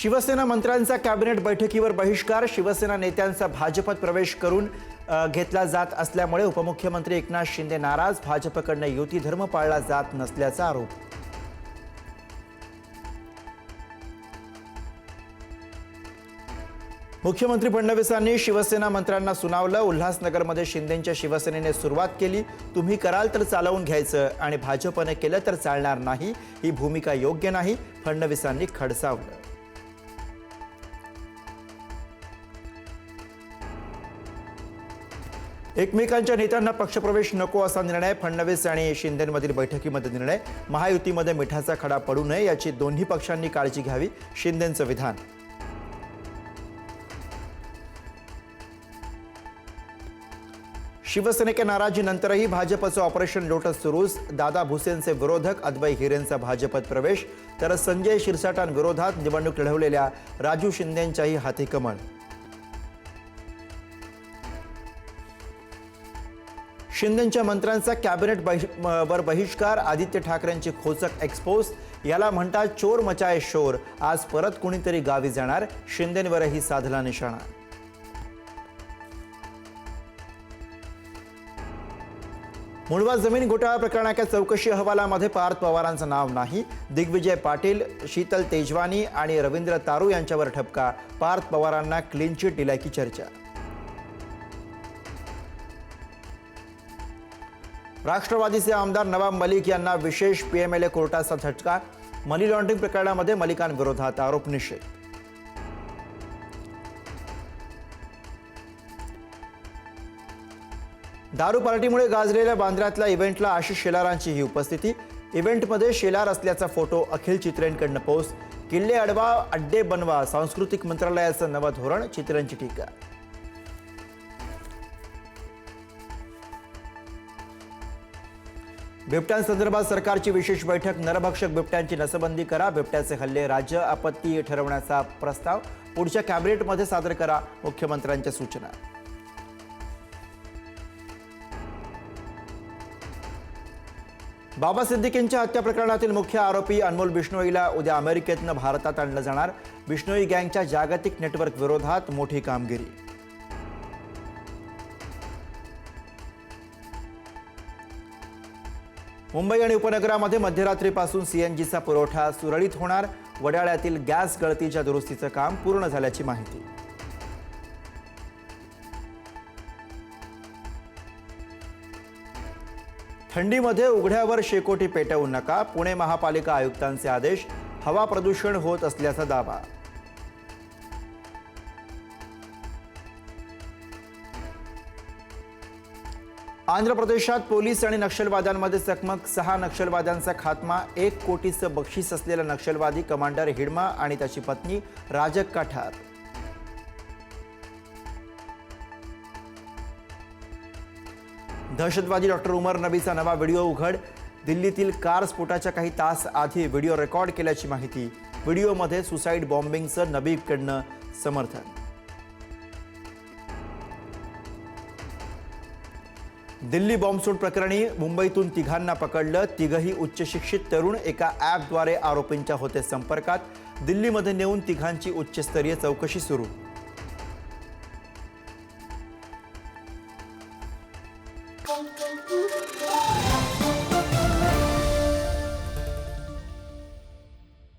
शिवसेना मंत्र्यांचा कॅबिनेट बैठकीवर बहिष्कार शिवसेना नेत्यांचा भाजपात प्रवेश करून घेतला जात असल्यामुळे उपमुख्यमंत्री एकनाथ शिंदे नाराज. भाजपकडनं युती धर्म पाळला जात नसल्याचा आरोप. मुख्यमंत्री फडणवीसांनी शिवसेना मंत्र्यांना सुनावलं. उल्हासनगरमध्ये शिंदेंच्या शिवसेनेने सुरुवात केली. तुम्ही कराल तर चालवून घ्यायचं आणि भाजपने केलं तर चालणार नाही. ही भूमिका योग्य नाही. फडणवीसांनी खडसावलं. एकमेकांच्या नेत्यांना पक्षप्रवेश नको असा निर्णय फडणवीस आणि शिंदेमधील बैठकीमध्ये निर्णय. महायुतीमध्ये मिठाचा खडा पडू नये याची दोन्ही पक्षांनी काळजी घ्यावी शिंदेचं विधान. शिवसेनेच्या नाराजीनंतरही भाजपचं ऑपरेशन लोटस सुरूच. दादा भुसेनचे विरोधक अद्वै हिरेंचा भाजपत प्रवेश. तर संजय शिरसाटांविरोधात निवडणूक लढवलेल्या राजू शिंदेंच्याही हाती कमळ. शिंदेच्या मंत्र्यांचा कॅबिनेट बहि- म- वर बहिष्कार आदित्य ठाकरेंची खोचक एक्सपोज याला म्हणतात चोर मचाय शोर. आज परत कुणीतरी गावी जाणार शिंदेवरही साधला निशाणा. मुळवा जमीन घोटाळा प्रकरणाच्या चौकशी अहवालामध्ये पार्थ पवारांचं नाव नाही. दिग्विजय पाटील शीतल तेजवानी आणि रवींद्र तारू यांच्यावर ठपका. पार्थ पवारांना क्लीन चिट दिल्याची चर्चा. राष्ट्रवादीचे आमदार नवाब मलिक यांना विशेष पीएमएलए कोर्टाचा झटका मनी लॉन्ड्रिंग प्रकरणामध्ये मलिकांविरोधात आरोप निषेध. दारू पार्टीमुळे गाजलेल्या बांद्र्यातल्या इव्हेंटला आशिष शेलारांची ही उपस्थिती. इव्हेंटमध्ये शेलार असल्याचा फोटो अखिल चित्रेंकडनं पोस्ट. किल्ले अडवा अड्डे बनवा सांस्कृतिक मंत्रालयाचं नवं धोरण चित्रेंची टीका. बिबट्यांसंदर्भात सरकारची विशेष बैठक. नरभक्षक बिबट्यांची नसबंदी करा. बिबट्याचे हल्ले राज्य आपत्ती ठरवण्याचा प्रस्ताव. पुढच्या कॅबिनेटमध्ये सादर करा. मुख्यमंत्र्यांच्या सूचना. बाबा सिद्दीकींच्या हत्या प्रकरणातील मुख्य आरोपी अनमोल बिष्णोईला उद्या अमेरिकेतनं भारतात आणलं जाणार. बिष्णोई गँगच्या जागतिक नेटवर्क विरोधात मोठी कामगिरी. मुंबई आणि उपनगरामध्ये मध्यरात्रीपासून सीएनजीचा पुरवठा सुरळीत होणार. वडाळ्यातील गॅस गळतीच्या दुरुस्तीचं काम पूर्ण झाल्याची माहिती. थंडीमध्ये उघड्यावर शेकोटी पेटवू नका. पुणे महापालिका आयुक्तांचे आदेश. हवा प्रदूषण होत असल्याचा दावा. आंध्र प्रदेशात पोलीस आणि नक्षलवाद्यांमध्ये चकमक. सहा नक्षलवाद्यांचा खात्मा एक कोटीचं बक्षीस असलेला नक्षलवादी कमांडर हिडमा आणि त्याची पत्नी राजक्का ठार दहशतवादी डॉक्टर उमर नबीचा नवा व्हिडिओ उघड. दिल्लीतील कार स्फोटाच्या काही तास आधी व्हिडिओ रेकॉर्ड केल्याची माहिती. व्हिडिओमध्ये सुसाईड बॉम्बिंगचं नबीकडनं समर्थन. दिल्ली बॉम्बस्फोट प्रकरणी मुंबईतून तिघांना पकडलं. तिघही उच्चशिक्षित तरुण एका ॲपद्वारे आरोपींच्या होते संपर्कात. दिल्लीमध्ये नेऊन तिघांची उच्चस्तरीय चौकशी सुरू.